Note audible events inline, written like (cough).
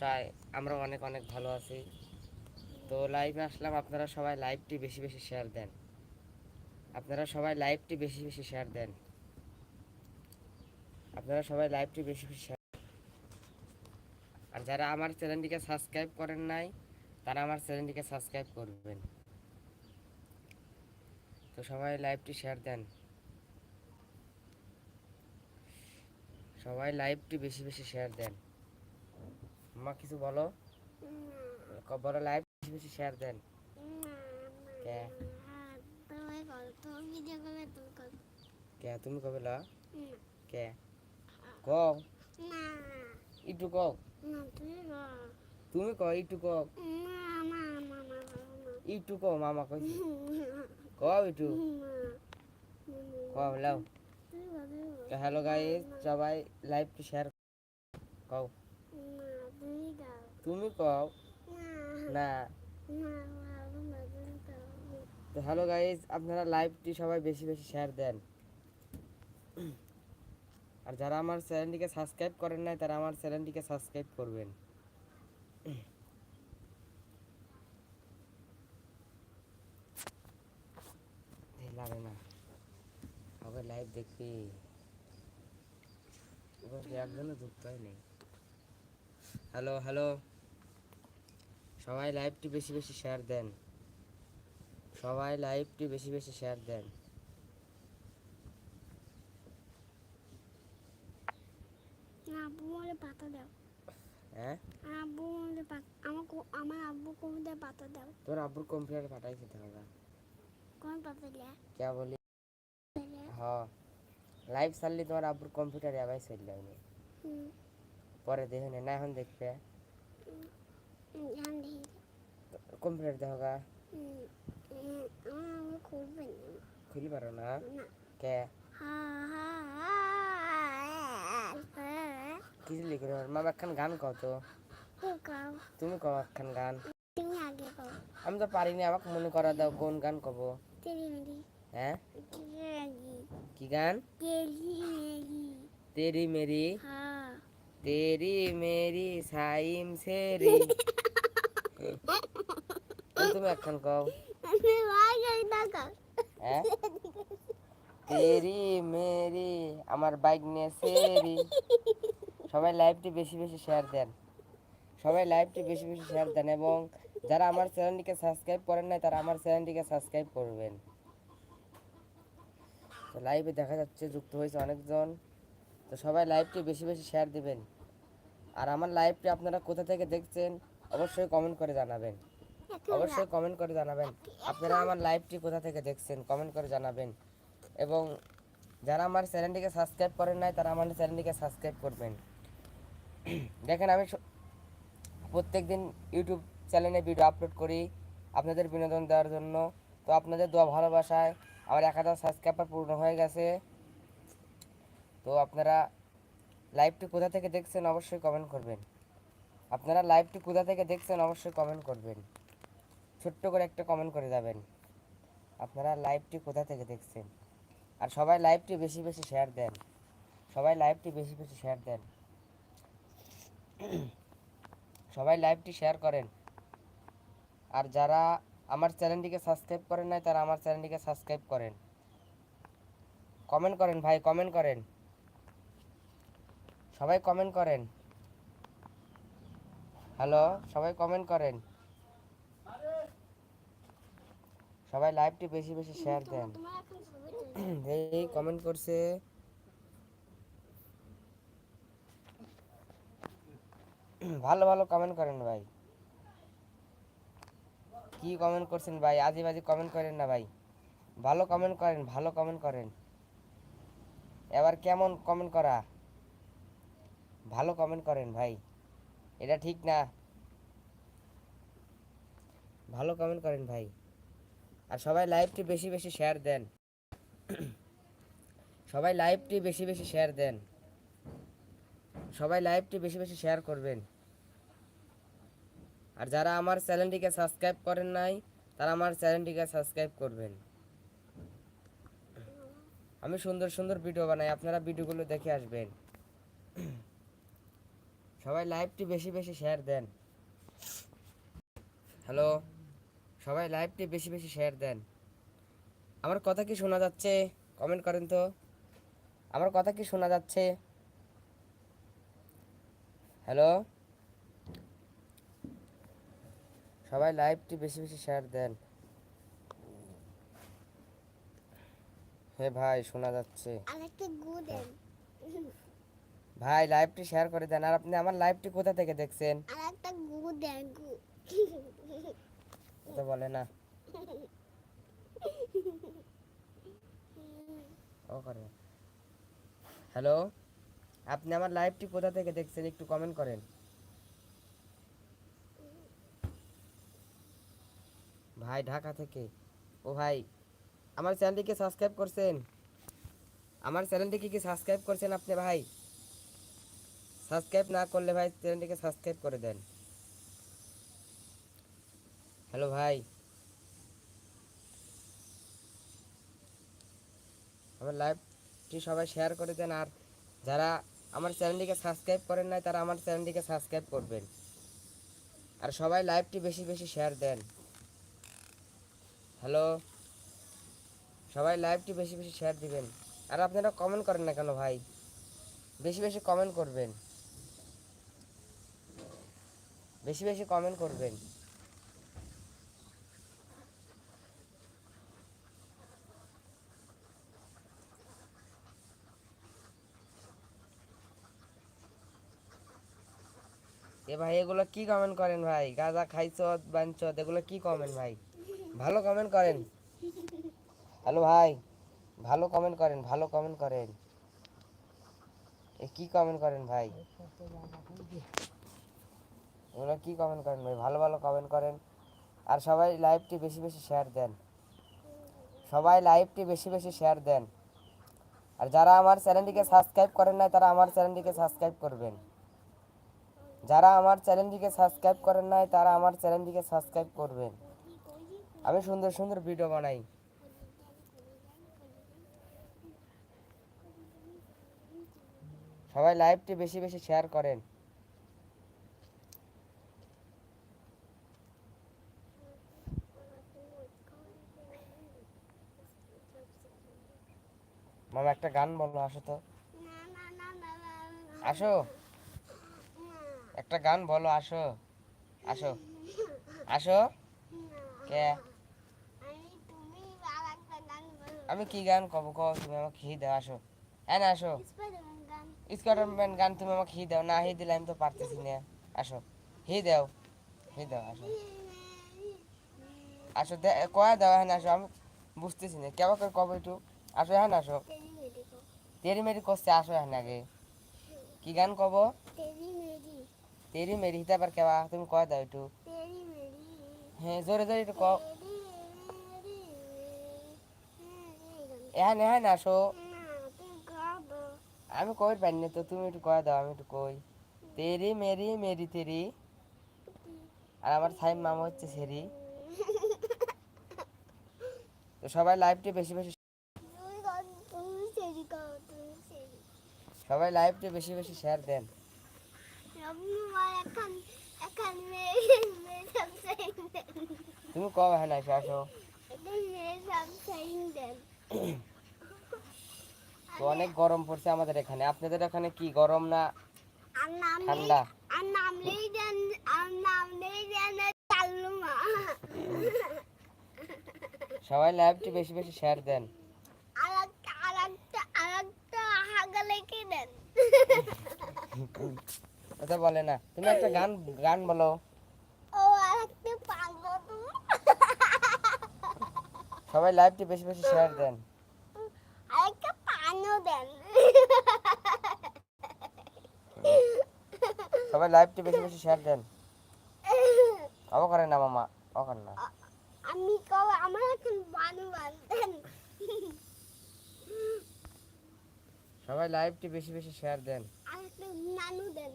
চাই আমরা অনেক অনেক ভালো আছি। তো লাইভে আসলাম, আপনারা সবাই লাইভটি বেশি বেশি শেয়ার দেন। আপনারা সবাই লাইভটি বেশি বেশি শেয়ার দেন। আপনারা সবাই লাইভটি বেশি বেশি শেয়ার আর যারা আমার চ্যানেলটিকে সাবস্ক্রাইব করেন নাই, তারা আমার চ্যানেলটিকে সাবস্ক্রাইব করবেন। তো সবাই লাইভটি শেয়ার দেন। সবাই লাইভটি বেশি বেশি শেয়ার দেন। মা, কিছু বলো? বলো লাইভ বেশি বেশি শেয়ার দেন। কে? কে? তুমি কবে লা? কে? কও। একটু কও। তুমি কও একটু কও। একটু কও, মামা কইছি কও একটু কও, লাও। হ্যালো গাইস সবাই লাইভটি শেয়ার কও। তুমি কও। না। তো হ্যালো গাইস আপনারা লাইভটি সবাই বেশি বেশি শেয়ার দেন। আর যারা আমার চ্যানেলটিকে সাবস্ক্রাইব করেন নাই, তারা আমার চ্যানেলটিকে সাবস্ক্রাইব করবেন। লাইভ এবার একজনও যুক্ত হয়নি। হ্যালো হ্যালো সবাই লাইভটি বেশি বেশি শেয়ার দেন। সবাই লাইভটি বেশি বেশি শেয়ার দেন। আব্বু বলে পাতা দাও। হ্যাঁ? আব্বু পাতা আমার কো- আমার আব্বু কবিতা পাতা দাও। তোর আব্বুর কম্পিউটারে পাঠাইছে তাহলে কোন পাতা দিলে কে বলি? হ। লাইভ তোমার আব্বুর কম্পিউটারে আবার চলে যাবে পরে দেখে নে না এখন দেখবে। কম্পিউটার দেখো না খুলি পারো না না। কে কি লিখে মামা একখান গান কও তো তুমি কও একখান গান তুমি আগে কাও আমি তো পারিনি আমাকে মনে করা দাও কোন গান কব হ্যাঁ কি গান তেরি মেরি তেরি মেরি সাইম সেরি তুমি একখান কও। হ্যাঁ? তেরি মেরি আমার বাইক নিয়ে সেরি। সবাই লাইভটি বেশি বেশি শেয়ার দেন। সবাই লাইভটি বেশি বেশি শেয়ার দেন এবং যারা আমার চ্যানেলটিকে সাবস্ক্রাইব করেন নাই তারা আমার চ্যানেলটিকে সাবস্ক্রাইব করবেন। তো লাইভে দেখা যাচ্ছে যুক্ত হয়েছে অনেকজন। তো সবাই লাইভটি বেশি বেশি শেয়ার দিবেন। আর আমার লাইভটি আপনারা কোথা থেকে দেখছেন? অবশ্যই কমেন্ট করে জানাবেন। অবশ্যই কমেন্ট করে জানাবেন। আপনারা আমার লাইভটি কোথা থেকে দেখছেন কমেন্ট করে জানাবেন। এবং যারা আমার চ্যানেলটিকে সাবস্ক্রাইব করেন নাই, তারা আমার চ্যানেলটিকে সাবস্ক্রাইব করবেন। দেখেন, আমি প্রত্যেক দিন ইউটিউব চ্যানেলে ভিডিও আপলোড করি, আপনাদের বিনোদন দেওয়ার জন্য। তো আপনাদের দোয়া ভালোবাসায় আমার এক হাজার সাবস্ক্রাইবার পূর্ণ হয়ে গেছে। তো আপনারা লাইভটি কোথা থেকে দেখছেন, অবশ্যই কমেন্ট করবেন। আপনারা লাইভটি কোথা থেকে দেখছেন অবশ্যই কমেন্ট করবেন। ছোট্ট করে একটা কমেন্ট করে যাবেন। আপনারা লাইভটি কোথা থেকে দেখছেন? আর সবাই লাইভটি বেশি বেশি শেয়ার দেন। সবাই লাইভটি বেশি বেশি শেয়ার দেন। সবাই লাইভটি শেয়ার করেন। আর যারা আমার চ্যানেলটিকে সাবস্ক্রাইব করেন নাই, তারা আমার চ্যানেলটিকে সাবস্ক্রাইব করেন। কমেন্ট করেন ভাই কমেন্ট করেন। সবাই কমেন্ট করেন। হ্যালো, সবাই কমেন্ট করেন। সবাই লাইভটি বেশি বেশি শেয়ার দেন। এই কমেন্ট করছে। ভালো ভালো কমেন্ট করেন ভাই। কি কমেন্ট করছেন ভাই? আজি বাজি কমেন্ট করেন না ভাই। ভালো কমেন্ট করেন, ভালো কমেন্ট করেন। এবার কেমন কমেন্ট করা? ভালো কমেন্ট করেন ভাই। এটা ঠিক না। ভালো কমেন্ট করেন ভাই। আর সবাই লাইভটি বেশি বেশি শেয়ার দেন। সবাই লাইভটি বেশি বেশি শেয়ার দেন। সবাই লাইভটি বেশি বেশি শেয়ার করবেন। আর যারা আমার চ্যানেলটিকে সাবস্ক্রাইব করেন নাই, তারা আমার চ্যানেলটিকে সাবস্ক্রাইব করবেন। আমি সুন্দর সুন্দর ভিডিও বানাই, আপনারা ভিডিওগুলো দেখে আসবেন। সবাই লাইভটি বেশি বেশি শেয়ার দেন। হ্যালো সবাই লাইভটি বেশি বেশি শেয়ার দেন। আমার কথা কি শোনা যাচ্ছে? কমেন্ট করেন তো। আমার কথা কি শোনা যাচ্ছে? হ্যালো সবাই লাইভটি বেশি বেশি শেয়ার দেন। হ্যাঁ ভাই, শোনা যাচ্ছে। আরেকটা গু দেন। ভাই লাইভটি শেয়ার করে দেন। আর আপনি আমার লাইভটি কোথা থেকে দেখছেন? গু দেন গু তো বলে না। ও করে। হ্যালো আপনি আমার লাইভটি কোথা থেকে দেখছেন? একটু কমেন্ট করেন। ভাই ঢাকা থেকে। ও ভাই আমার চ্যানেলটিকে সাবস্ক্রাইব করছেন? আমার চ্যানেলটিকে কি সাবস্ক্রাইব করছেন আপনি ভাই? সাবস্ক্রাইব না করলে ভাই চ্যানেলটিকে সাবস্ক্রাইব করে দেন। হ্যালো ভাই। আমার লাইভটি সবাই শেয়ার করে দেন আর যারা আমার চ্যানেলটিকে সাবস্ক্রাইব করেন নাই, তারা আমার চ্যানেলটিকে সাবস্ক্রাইব করবেন। আর সবাই লাইভটি বেশি বেশি শেয়ার দেন। হ্যালো। সবাই লাইভটি বেশি বেশি শেয়ার দিবেন। আর আপনারা কমেন্ট করেন না কেন ভাই? বেশি বেশি কমেন্ট করবেন। বেশি বেশি কমেন্ট করবেন। এ ভাই, এগুলো কি কমেন্ট করেন ভাই? গাঁজা খাইছ বাঞ্চ এগুলো কি কমেন্ট ভাই? ভালো কমেন্ট করেন। হ্যালো ভাই, ভালো কমেন্ট করেন, ভালো কমেন্ট করেন। এ কি কমেন্ট করেন ভাই? এগুলো কি কমেন্ট করেন ভাই? ভালো ভালো কমেন্ট করেন। আর সবাই লাইভটি বেশি বেশি শেয়ার দেন। সবাই লাইভটি বেশি বেশি শেয়ার দেন। আর যারা আমার চ্যানেলটিকে সাবস্ক্রাইব করেন নাই, তারা আমার চ্যানেলটিকে সাবস্ক্রাইব করবেন। যারা আমার চ্যানেলটিকে সাবস্ক্রাইব করেন নাই, তারা আমার চ্যানেলটিকে সাবস্ক্রাইব করবেন। আমি সুন্দর সুন্দর ভিডিও বানাই। সবাই লাইভটি বেশি বেশি শেয়ার করেন। মামা, একটা গান বলো, আসো তো। আসো। একটা গান বলো, আসো। আসো। আসো। কে? আমি কি গান কব? কও, তুমি আমাকে হি দাও, আসো। হ্যাঁ না, আসো। স্পাইডারম্যান গান তুমি আমাকে হি দাও। না হি দিলে আমি তো পারতেছি না। আসো। হি দাও। হি দাও, আসো। আসো কয়া দাও হ্যাঁ আসো। আমি বুঝতেছি না। কেমন করে কবে একটু? আসো হ্যাঁ আসো। তেরি মেরি করছে, আসো হ্যাঁ আগে। কি গান কব? তেরি মেরি, হিতে আবার কেবা? তুমি কয়া দাও একটু। হ্যাঁ জোরে জোরে একটু কও। তেরি মেরি হ্যাঁ হ্যাঁ না আসো। আমি কই পারি না তো, তুমি একটু কয়া দাও, আমি একটু কই। তেরি মেরি মেরি তেরি। আর আমার সাইম মামা হচ্ছে সেরি। তো সবাই লাইভটি বেশি বেশি তুমি গান তুমি সেরি গাও তুমি সেরি সবাই লাইভটি বেশি বেশি শেয়ার দেন। তুমি কবে হ্যাঁ আসো? আসো অনেক গরম পড়ছে আমাদের এখানে। আপনাদের এখানে কি, গরম না ঠান্ডা? সবাই লাইভটি বেশি বেশি শেয়ার দেন আর একটা আর একটা আর একটা দেন ওটা (laughs) বলে না তুমি একটা গান গান বলো। ও পাগল তুমি সবাই লাইভটি বেশি বেশি শেয়ার দেন। পানও (laughs) সবাই লাইভটি বেশি বেশি শেয়ার দেন। অব করে না মামা করে না। (laughs) আমি কব আমার এখন বানু বানতেন সবাই লাইভটি বেশি বেশি শেয়ার দেন। নানু দেন।